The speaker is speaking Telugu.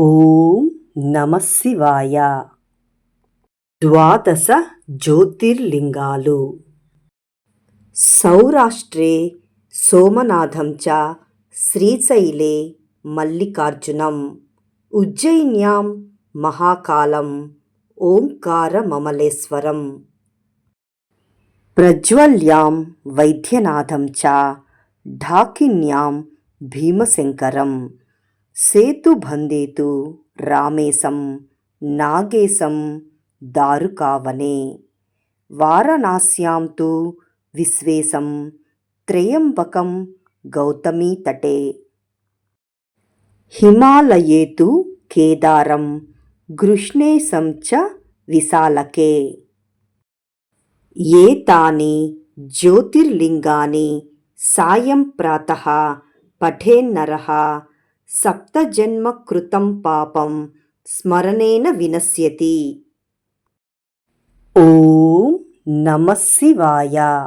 ఓం నమశివాయ ద్వాదశ జ్యోతిర్లింగాలు. సౌరాష్ట్రే సోమనాథం చ శ్రీశైలే మల్లికార్జునం. ఉజ్జయిన్యాం మహాకాలం ఓంకారమమలేశ్వరం. ప్రజ్వల్యాం వైద్యనాథం చ ఢాకిన్యాం భీమశంకరం. సేతుబందేతు రామేశం నాగేశం దారుకావనే. వారణాస్యాం తు విశ్వేశం త్రయంబకం గౌతమీతటే హిమాలయే తు కేదారం గృష్ణేశం చ విశాలకే. ఏతాని జ్యోతిర్లింగాని సాయం ప్రాత పఠేన్నర సప్తజన్మ కృతం పాపం స్మరణేన వినశ్యతి. ఓం నమ శివాయ.